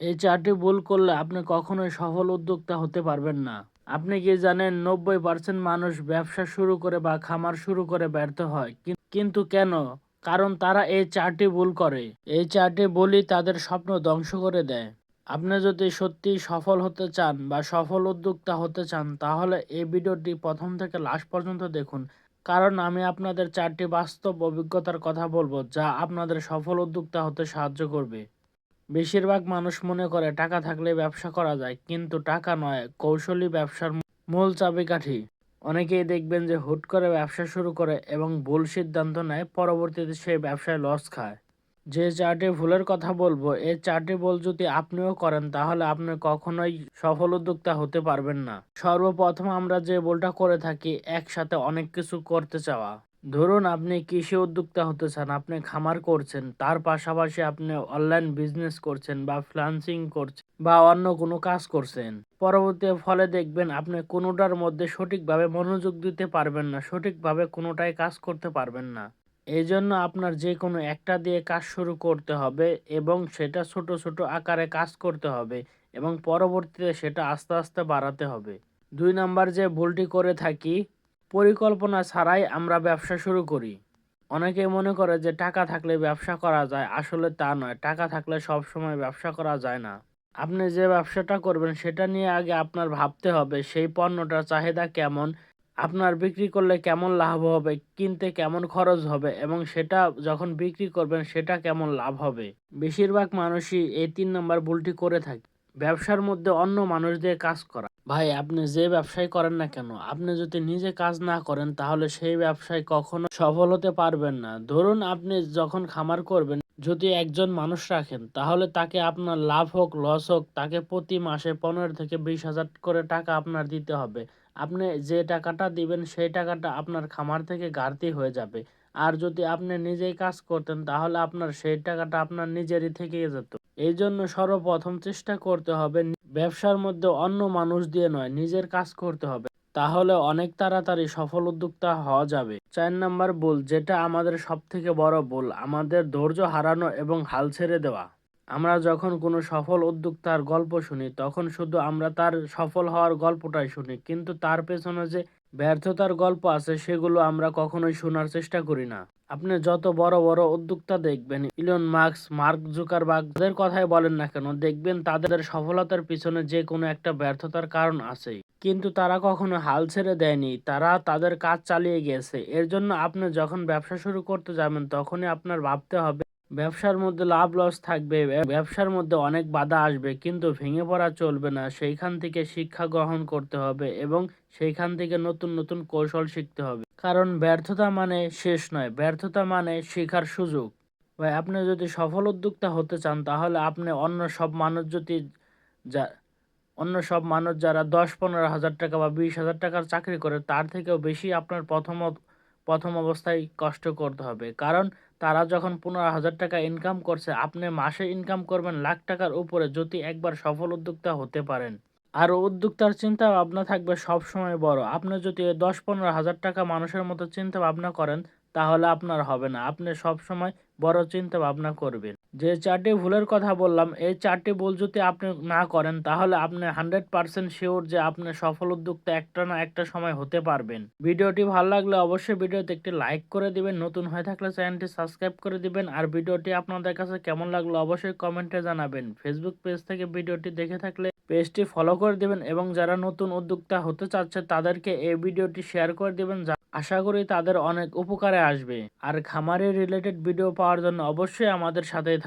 এই চারটি ভুল করলে আপনি কখনোই সফল উদ্যোক্তা হতে পারবেন না। আপনি কি জানেন, নব্বই পার্সেন্ট মানুষ ব্যবসা শুরু করে বা খামার শুরু করে ব্যর্থ হয়। কিন্তু কেন? কারণ তারা এই চারটি ভুল করে। এই চারটি ভুলই তাদের স্বপ্ন ধ্বংস করে দেয়। আপনি যদি সত্যি সফল হতে চান বা সফল উদ্যোক্তা হতে চান, তাহলে এই ভিডিওটি প্রথম থেকে লাস্ট পর্যন্ত দেখুন। কারণ আমি আপনাদের চারটি বাস্তব অভিজ্ঞতার কথা বলব, যা আপনাদের সফল উদ্যোক্তা হতে সাহায্য করবে। বেশিরভাগ মানুষ মনে করে টাকা থাকলে ব্যবসা করা যায়, কিন্তু টাকা নয়, কৌশলী ব্যবসার মূল চাবিকাঠি। অনেকেই দেখবেন যে হুট করে ব্যবসা শুরু করে এবং ভুল সিদ্ধান্ত নেয়, পরবর্তীতে সেই ব্যবসায় লস খায়। যে চারটি ভুলের কথা বলব এই চারটি ভুল যদি আপনিও করেন, তাহলে আপনি কখনোই সফল উদ্যোক্তা হতে পারবেন না। সর্বপ্রথম আমরা যে ভুলটা করে থাকি, একসাথে অনেক কিছু করতে চাওয়া। ধরুন আপনি কৃষি উদ্যোক্তা হতে চান, আপনি খামার করছেন, তার পাশাপাশি আপনি অনলাইন বিজনেস করছেন বা ফ্রিল্যান্সিং করছেন বা অন্য কোনো কাজ করছেন, পরবর্তী ফলে দেখবেন আপনি কোনোটার মধ্যে সঠিকভাবে মনোযোগ দিতে পারবেন না, সঠিকভাবে কোনোটাই কাজ করতে পারবেন না। এই জন্য আপনার যে কোনো একটা দিয়ে কাজ শুরু করতে হবে এবং সেটা ছোট ছোট আকারে কাজ করতে হবে এবং পরবর্তীতে সেটা আস্তে আস্তে বাড়াতে হবে। দুই নাম্বার যে ভুলটি করে থাকি পরিকল্পনা ছাড়াই আমরা ব্যবসা শুরু করি। অনেকে মনে করে যে টাকা থাকলে ব্যবসা করা যায়, আসলে তা নয়। টাকা থাকলে সব সময় ব্যবসা করা যায় না। আপনি যে ব্যবসাটা করবেন, সেটা নিয়ে আগে আপনার ভাবতে হবে, সেই পণ্যটার চাহিদা কেমন, আপনার বিক্রি করলে কেমন লাভ হবে, কিনতে কেমন খরচ হবে, এবং সেটা যখন বিক্রি করবেন, সেটা কেমন লাভ হবে। বেশিরভাগ মানুষই এই তিন নম্বর ভুলটি করে থাকে। ব্যবসার মধ্যে অন্য মানুষ দিয়ে কাজ করা। ভাই, আপনি যে ব্যবসায় করেন না কেন, আপনি যদি নিজে কাজ না করেন, তাহলে সেই ব্যবসায় কখনো সফল হতে পারবেন না। ধরুন আপনি যখন খামার করবেন, যদি একজন মানুষ রাখেন, তাহলে তাকে আপনার লাভ হোক, লস হোক, তাকে প্রতি মাসে পনেরো থেকে বিশ হাজার করে টাকা আপনার দিতে হবে। আপনি যে টাকাটা দিবেন, সেই টাকাটা আপনার খামার থেকে ঘাটতি হয়ে যাবে। আর যদি আপনি নিজেই কাজ করতেন, তাহলে আপনার সেই টাকাটা আপনার নিজেরই থেকে যেত। এই জন্য সর্বপ্রথম চেষ্টা করতে হবে ব্যবসার মধ্যে অন্য মানুষ দিয়ে নয়, নিজের কাজ করতে হবে। তাহলে অনেক তাড়াতাড়ি সফল উদ্যোক্তা হওয়া যাবে। চার নাম্বার ভুল, যেটা আমাদের সব থেকে বড় ভুল, আমাদের ধৈর্য হারানো এবং হাল ছেড়ে দেওয়া। আমরা যখন কোনো সফল উদ্যোক্তার গল্প শুনি, তখন শুধু আমরা তার সফল হওয়ার গল্পটাই শুনি, কিন্তু তার পেছনে যে ব্যর্থতার গল্প আছে, সেগুলো আমরা কখনোই শোনার চেষ্টা করি না। আপনি যত বড় বড় উদ্যোক্তা দেখবেন ইলন মার্কস মার্ক জুকারবার্গ যাদের কথাই বলেন না কেন, দেখবেন তাদের সফলতার পিছনে যে কোনো একটা ব্যর্থতার কারণ আছে। কিন্তু তারা কখনো হাল ছেড়ে দেয়নি, তারা তাদের কাজ চালিয়ে গেছে। এর জন্য আপনি যখন ব্যবসা শুরু করতে যাবেন, তখনই আপনার ভাবতে হবে ব্যবসার মধ্যে লাভ লস থাকবে ব্যবসার মধ্যে অনেক বাধা আসবে, কিন্তু ভেঙে পড়া চলবে না। সেইখান থেকে শিক্ষা গ্রহণ করতে হবে এবং সেইখান থেকে নতুন নতুন কৌশল শিখতে হবে। কারণ ব্যর্থতা মানে শেষ নয়, ব্যর্থতা মানে শেখার সুযোগ। ভাই, আপনি যদি সফল উদ্যোক্তা হতে চান, তাহলে আপনি অন্য সব মানুষ যদি যা, অন্য সব মানুষ যারা দশ, পনেরো হাজার টাকা বা বিশ হাজার টাকার চাকরি করে, তার থেকেও বেশি আপনার প্রথম প্রথম অবস্থায় কষ্ট করতে হবে। কারণ তারা যখন পনেরো হাজার টাকা ইনকাম করছে, আপনি মাসে ইনকাম করবেন লাখ টাকার উপরে যদি একবার সফল উদ্যোক্তা হতে পারেন। আর উদ্যোক্তার চিন্তা ভাবনা থাকবে সব সময় বড়। আপনি যদি দশ পনেরো হাজার টাকা মানুষের মতো চিন্তা ভাবনা করেন, তাহলে আপনার হবে না। আপনি সব সময় বড় চিন্তা ভাবনা করবেন। যে চারটি ভুলের কথা বললাম, এই চারটি ভুল যদি আপনি না করেন, তাহলে আপনি হান্ড্রেড পার্সেন্ট শিওর যে আপনি সফল উদ্যোক্তা একটা না একটা সময় হতে পারবেন। ভিডিওটি ভালো লাগলে অবশ্যই ভিডিওতে একটি লাইক করে দিবেন, নতুন হয়ে থাকলে চ্যানেলটি সাবস্ক্রাইব করে দিবেন, আর ভিডিওটি আপনাদের কাছে কেমন লাগল অবশ্যই কমেন্টে জানাবেন। ফেসবুক পেজ থেকে ভিডিওটি দেখে থাকলে পেজটি ফলো করে দেবেন এবং যারা নতুন উদ্যোক্তা হতে চাচ্ছে, তাদেরকে এই ভিডিওটি শেয়ার করে দেবেন আশা করি তাদের অনেক উপকারে আসবে। আর খামারের রিলেটেড ভিডিও পাওয়ার জন্য অবশ্যই আমাদের সাথেই থাকুন।